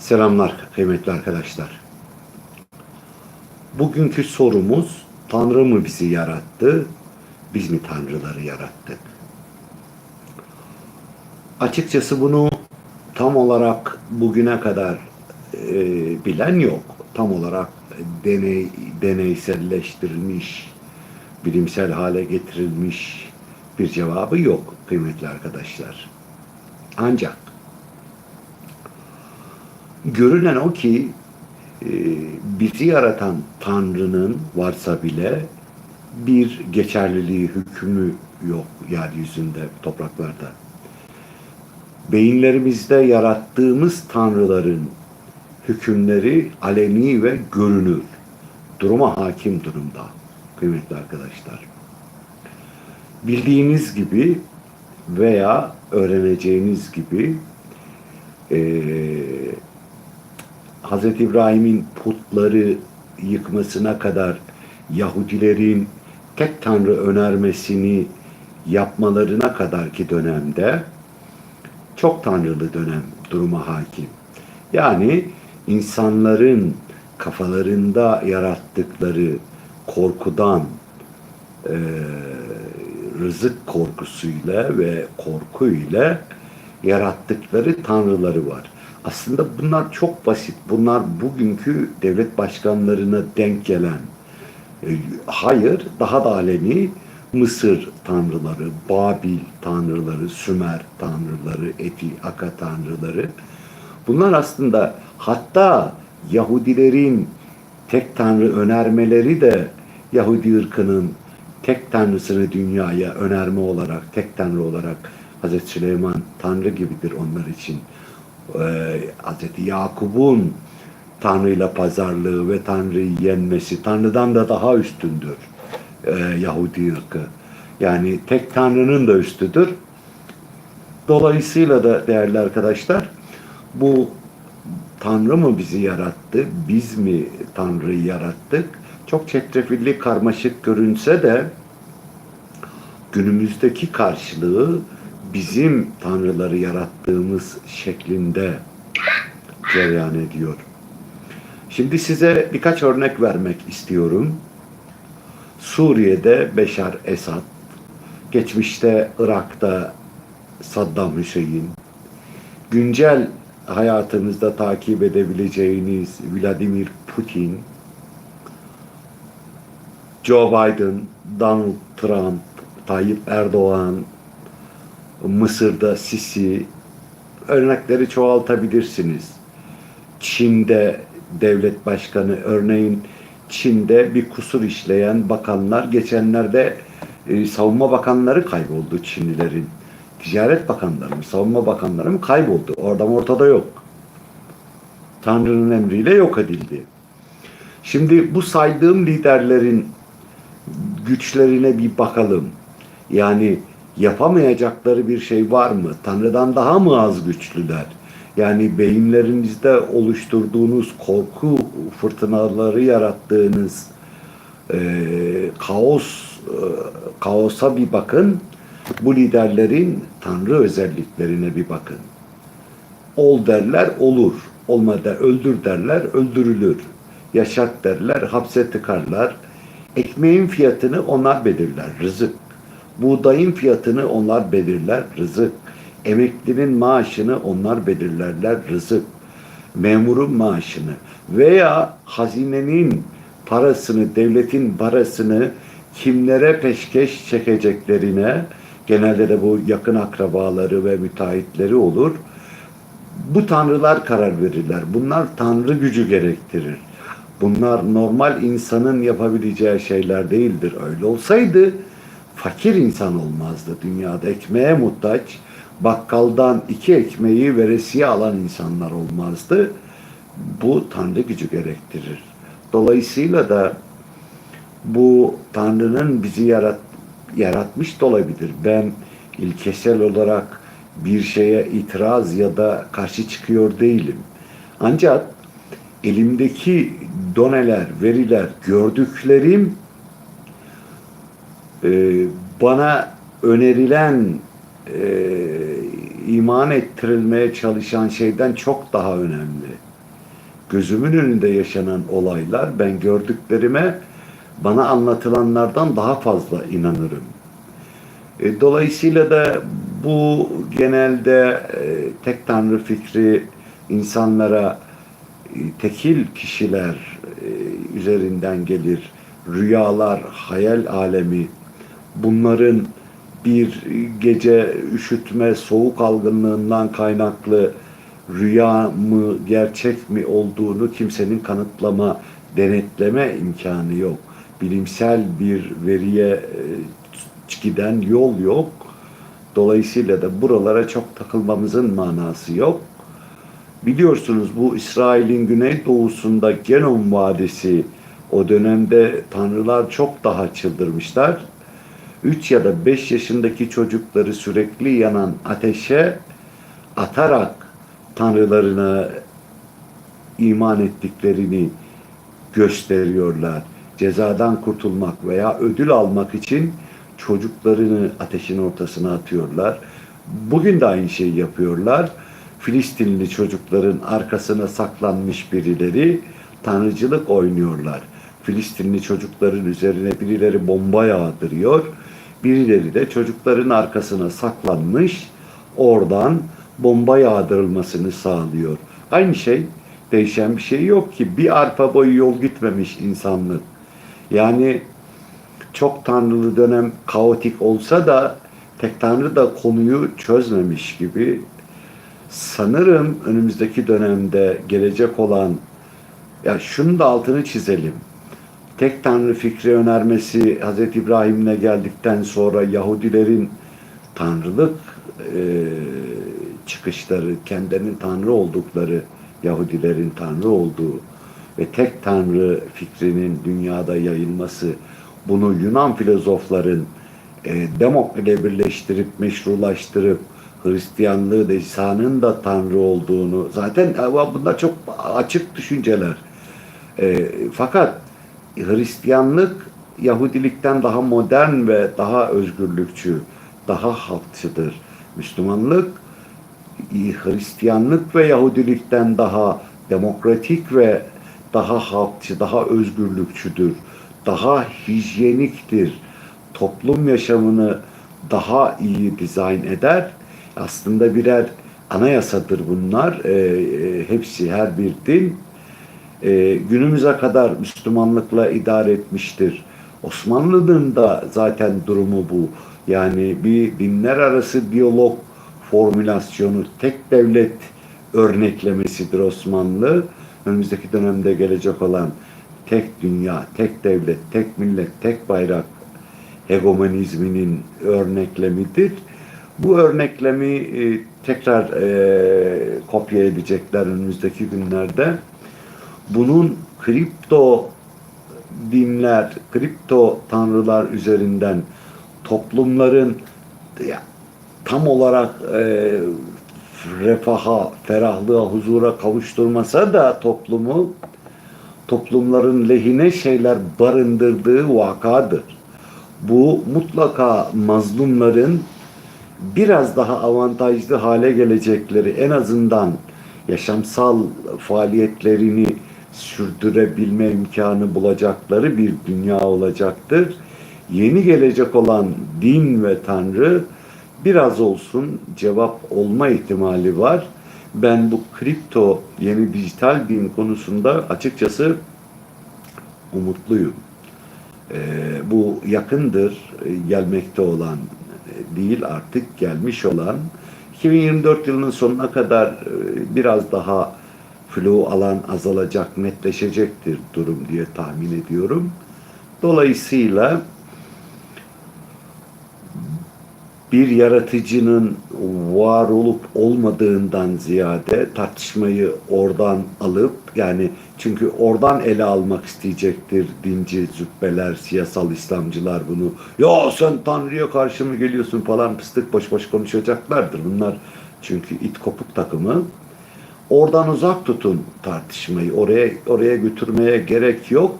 Selamlar kıymetli arkadaşlar. Bugünkü sorumuz Tanrı mı bizi yarattı, biz mi tanrıları yarattık? Açıkçası bunu tam olarak bugüne kadar e, bilen yok. Tam olarak deney deneyselleştirilmiş, bilimsel hale getirilmiş bir cevabı yok kıymetli arkadaşlar. Ancak görünen o ki e, bizi yaratan Tanrı'nın varsa bile bir geçerliliği, hükmü yok yeryüzünde, topraklarda. Beyinlerimizde yarattığımız tanrıların hükümleri aleni ve görünür. Duruma hakim durumda kıymetli arkadaşlar. Bildiğiniz gibi veya öğreneceğiniz gibi eee Hz. İbrahim'in putları yıkmasına kadar Yahudilerin tek tanrı önermesini yapmalarına kadarki dönemde çok tanrılı dönem duruma hakim. Yani insanların kafalarında yarattıkları korkudan, e, rızık korkusuyla ve korkuyla yarattıkları tanrıları var. Aslında bunlar çok basit. Bunlar bugünkü devlet başkanlarına denk gelen. E, Hayır, daha da alemi Mısır tanrıları, Babil tanrıları, Sümer tanrıları, Eti, Aka tanrıları. Bunlar aslında hatta Yahudilerin tek tanrı önermeleri de Yahudi ırkının tek tanrısını dünyaya önerme olarak, tek tanrı olarak Hazreti Süleyman tanrı gibidir onlar için Hz. Yakup'un Tanrı'yla pazarlığı ve Tanrı'yı yenmesi Tanrı'dan da daha üstündür e, Yahudi ırkı. Yani tek Tanrı'nın da üstüdür. Dolayısıyla da değerli arkadaşlar bu Tanrı mı bizi yarattı, biz mi Tanrı'yı yarattık? Çok çetrefilli, karmaşık görünse de günümüzdeki karşılığı bizim tanrıları yarattığımız şeklinde cereyan ediyor. Şimdi size birkaç örnek vermek istiyorum. Suriye'de Beşar Esad, geçmişte Irak'ta Saddam Hüseyin, güncel hayatınızda takip edebileceğiniz Vladimir Putin, Joe Biden, Donald Trump, Tayyip Erdoğan, Mısır'da Sisi örnekleri çoğaltabilirsiniz. Çin'de devlet başkanı örneğin Çin'de bir kusur işleyen bakanlar geçenlerde e, savunma bakanları kayboldu Çinlilerin. Ticaret bakanları mı, savunma bakanları mı kayboldu. Oradan ortada yok. Tanrı'nın emriyle yok edildi. Şimdi bu saydığım liderlerin güçlerine bir bakalım. Yani yapamayacakları bir şey var mı? Tanrı'dan daha mı az güçlüler? Yani beyinlerinizde oluşturduğunuz korku fırtınaları yarattığınız e, kaos e, kaosa bir bakın. Bu liderlerin Tanrı özelliklerine bir bakın. Ol derler olur. Olmadı öldür derler öldürülür. Yaşat derler hapse tıkarlar. Ekmeğin fiyatını onlar belirler. Rızık. Buğdayın fiyatını onlar belirler, rızık. Emeklinin maaşını onlar belirlerler, rızık. Memurun maaşını veya hazinenin parasını, devletin parasını kimlere peşkeş çekeceklerine, genelde de bu yakın akrabaları ve müteahhitleri olur. Bu tanrılar karar verirler. Bunlar tanrı gücü gerektirir. Bunlar normal insanın yapabileceği şeyler değildir. Öyle olsaydı fakir insan olmazdı dünyada. Ekmeğe muhtaç, bakkaldan iki ekmeği veresiye alan insanlar olmazdı. Bu Tanrı gücü gerektirir. Dolayısıyla da bu Tanrı'nın bizi yarat, yaratmış da olabilir. Ben ilkesel olarak bir şeye itiraz ya da karşı çıkıyor değilim. Ancak elimdeki doneler, veriler, gördüklerim e, bana önerilen e, iman ettirilmeye çalışan şeyden çok daha önemli. gözümün önünde yaşanan olaylar ben gördüklerime bana anlatılanlardan daha fazla inanırım. E, Dolayısıyla da bu genelde e, tek tanrı fikri insanlara e, tekil kişiler e, üzerinden gelir. Rüyalar, hayal alemi bunların bir gece üşütme, soğuk algınlığından kaynaklı rüya mı, gerçek mi olduğunu kimsenin kanıtlama, denetleme imkanı yok. Bilimsel bir veriye e, giden yol yok. Dolayısıyla da buralara çok takılmamızın manası yok. Biliyorsunuz bu İsrail'in güneydoğusunda Genom Vadisi o dönemde tanrılar çok daha çıldırmışlar. 3 ya da 5 yaşındaki çocukları sürekli yanan ateşe atarak tanrılarına iman ettiklerini gösteriyorlar. Cezadan kurtulmak veya ödül almak için çocuklarını ateşin ortasına atıyorlar. Bugün de aynı şeyi yapıyorlar. Filistinli çocukların arkasına saklanmış birileri tanrıcılık oynuyorlar. Filistinli çocukların üzerine birileri bomba yağdırıyor. Birileri de çocukların arkasına saklanmış oradan bomba yağdırılmasını sağlıyor. Aynı şey değişen bir şey yok ki. Bir arpa boyu yol gitmemiş insanlık. Yani çok tanrılı dönem kaotik olsa da tek tanrı da konuyu çözmemiş gibi sanırım önümüzdeki dönemde gelecek olan ya şunun da altını çizelim. Tek tanrı fikri önermesi Hz. İbrahim'le geldikten sonra Yahudilerin tanrılık e, çıkışları, kendilerinin tanrı oldukları, Yahudilerin tanrı olduğu ve tek tanrı fikrinin dünyada yayılması, bunu Yunan filozofların e, Demok ile birleştirip, meşrulaştırıp, Hristiyanlığı da İsa'nın da Tanrı olduğunu zaten e, bunlar çok açık düşünceler. E, fakat Hristiyanlık Yahudilikten daha modern ve daha özgürlükçü, daha halkçıdır. Müslümanlık Hristiyanlık ve Yahudilikten daha demokratik ve daha halkçı, daha özgürlükçüdür. Daha hijyeniktir. Toplum yaşamını daha iyi dizayn eder. Aslında birer anayasadır bunlar. E, e, hepsi her bir din e, günümüze kadar Müslümanlıkla idare etmiştir. Osmanlı'nın da zaten durumu bu. Yani bir dinler arası diyalog formülasyonu, tek devlet örneklemesidir Osmanlı. Önümüzdeki dönemde gelecek olan tek dünya, tek devlet, tek millet, tek bayrak hegemonizminin örneklemidir. Bu örneklemi e, tekrar e, kopya edecekler önümüzdeki günlerde. Bunun kripto dinler, kripto tanrılar üzerinden toplumların ya, tam olarak e, refaha, ferahlığa, huzura kavuşturmasa da toplumu toplumların lehine şeyler barındırdığı vakadır. Bu mutlaka mazlumların biraz daha avantajlı hale gelecekleri en azından yaşamsal faaliyetlerini sürdürebilme imkanı bulacakları bir dünya olacaktır. Yeni gelecek olan din ve tanrı biraz olsun cevap olma ihtimali var. Ben bu kripto yeni dijital din konusunda açıkçası umutluyum. Ee, bu yakındır e, gelmekte olan e, değil artık gelmiş olan 2024 yılının sonuna kadar e, biraz daha flu alan azalacak, netleşecektir durum diye tahmin ediyorum. Dolayısıyla bir yaratıcının var olup olmadığından ziyade tartışmayı oradan alıp yani çünkü oradan ele almak isteyecektir dinci zübbeler, siyasal İslamcılar bunu. Ya sen Tanrı'ya karşı mı geliyorsun falan pıstık boş boş konuşacaklardır. Bunlar çünkü it kopuk takımı. Oradan uzak tutun tartışmayı. Oraya oraya götürmeye gerek yok.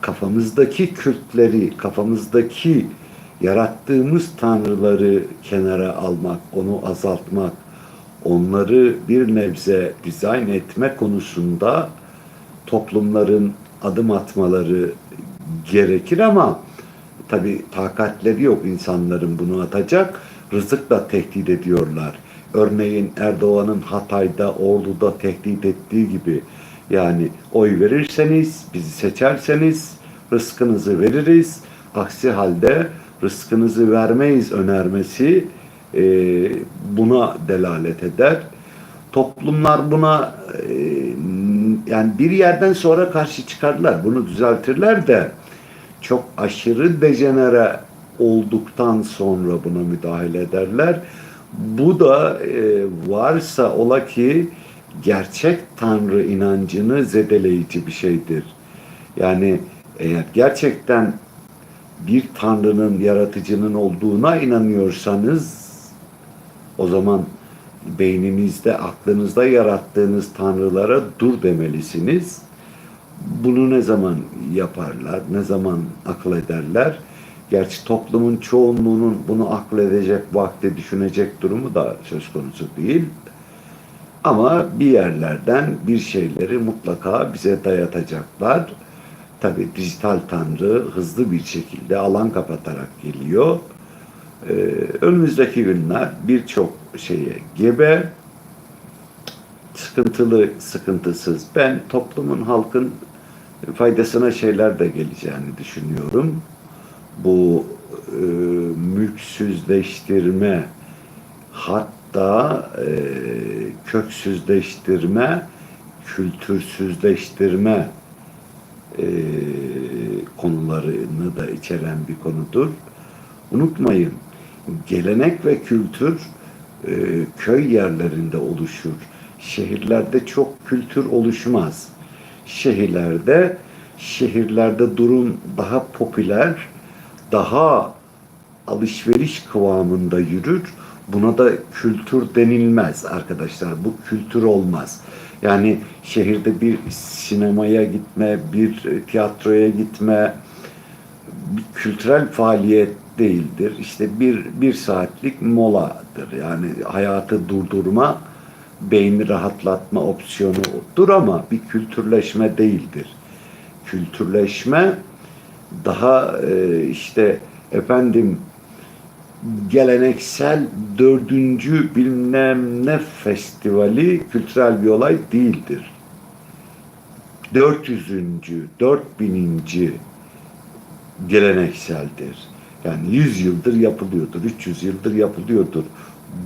Kafamızdaki kültleri, kafamızdaki yarattığımız tanrıları kenara almak, onu azaltmak, onları bir nebze dizayn etme konusunda toplumların adım atmaları gerekir ama tabi takatleri yok insanların bunu atacak. Rızıkla tehdit ediyorlar. Örneğin Erdoğan'ın Hatay'da, Ordu'da tehdit ettiği gibi yani oy verirseniz, bizi seçerseniz rızkınızı veririz. Aksi halde rızkınızı vermeyiz önermesi e, buna delalet eder. Toplumlar buna e, yani bir yerden sonra karşı çıkarlar. Bunu düzeltirler de çok aşırı dejenere olduktan sonra buna müdahale ederler. Bu da e, varsa ola ki gerçek Tanrı inancını zedeleyici bir şeydir. Yani eğer gerçekten bir Tanrı'nın, yaratıcının olduğuna inanıyorsanız o zaman beyninizde, aklınızda yarattığınız tanrılara dur demelisiniz. Bunu ne zaman yaparlar, ne zaman akıl ederler? Gerçi toplumun çoğunluğunun bunu akıl edecek, vakti düşünecek durumu da söz konusu değil. Ama bir yerlerden bir şeyleri mutlaka bize dayatacaklar. Tabi dijital tanrı hızlı bir şekilde alan kapatarak geliyor. Ee, önümüzdeki günler birçok şeye gebe, sıkıntılı, sıkıntısız. Ben toplumun, halkın faydasına şeyler de geleceğini düşünüyorum. Bu e, mülksüzleştirme, hatta e, köksüzleştirme, kültürsüzleştirme e, konularını da içeren bir konudur. Unutmayın, gelenek ve kültür e, köy yerlerinde oluşur. Şehirlerde çok kültür oluşmaz. Şehirlerde şehirlerde durum daha popüler, daha alışveriş kıvamında yürür. Buna da kültür denilmez arkadaşlar. Bu kültür olmaz. Yani şehirde bir sinemaya gitme, bir tiyatroya gitme, bir kültürel faaliyet değildir. İşte bir, bir saatlik moladır. Yani hayatı durdurma, beyni rahatlatma opsiyonudur ama bir kültürleşme değildir. Kültürleşme daha e, işte efendim geleneksel dördüncü bilmem ne festivali kültürel bir olay değildir. 400. 4000. gelenekseldir. Yani 100 yıldır yapılıyordur, 300 yıldır yapılıyordur.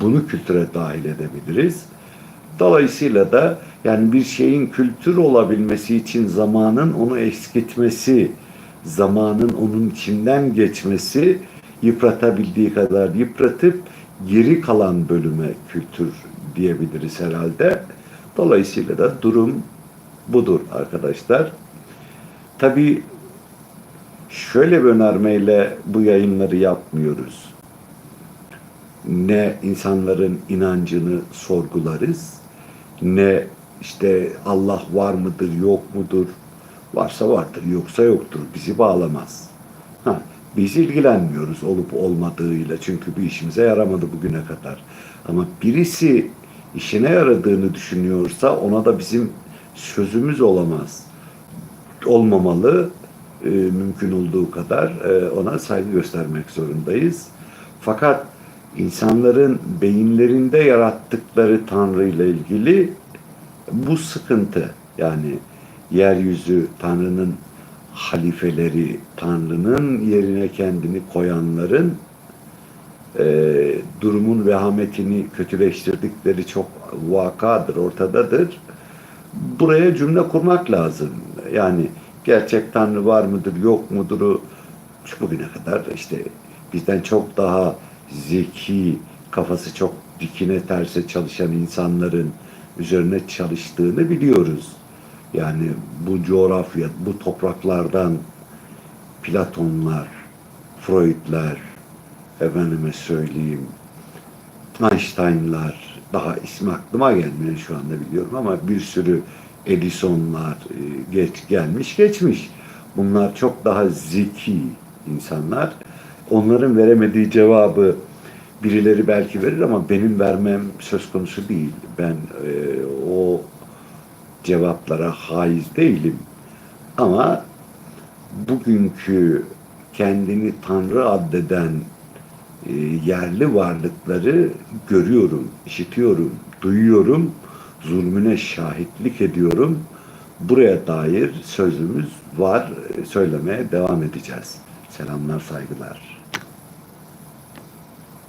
Bunu kültüre dahil edebiliriz. Dolayısıyla da yani bir şeyin kültür olabilmesi için zamanın onu eskitmesi, zamanın onun içinden geçmesi yıpratabildiği kadar yıpratıp geri kalan bölüme kültür diyebiliriz herhalde. Dolayısıyla da durum budur arkadaşlar. Tabii şöyle bir önermeyle bu yayınları yapmıyoruz. Ne insanların inancını sorgularız, ne işte Allah var mıdır, yok mudur, varsa vardır, yoksa yoktur, bizi bağlamaz. Ha, biz ilgilenmiyoruz olup olmadığıyla çünkü bir işimize yaramadı bugüne kadar. Ama birisi işine yaradığını düşünüyorsa ona da bizim sözümüz olamaz. Olmamalı, e, mümkün olduğu kadar e, ona saygı göstermek zorundayız. Fakat insanların beyinlerinde yarattıkları Tanrı ile ilgili bu sıkıntı. Yani yeryüzü Tanrı'nın halifeleri, Tanrı'nın yerine kendini koyanların e, durumun vehametini kötüleştirdikleri çok vakadır, ortadadır. Buraya cümle kurmak lazım. Yani gerçek Tanrı var mıdır, yok muduru bugüne kadar işte bizden çok daha zeki, kafası çok dikine terse çalışan insanların üzerine çalıştığını biliyoruz. Yani bu coğrafya, bu topraklardan Platonlar, Freudler, efendime söyleyeyim, Einstein'lar, daha ismi aklıma gelmiyor şu anda biliyorum ama bir sürü Edison'lar e, geç gelmiş geçmiş. Bunlar çok daha zeki insanlar. Onların veremediği cevabı birileri belki verir ama benim vermem söz konusu değil. Ben e, o cevaplara haiz değilim. Ama bugünkü kendini Tanrı addeden e, yerli varlıkları görüyorum, işitiyorum, duyuyorum, zulmüne şahitlik ediyorum. Buraya dair sözümüz var, e, söylemeye devam edeceğiz. Selamlar, saygılar.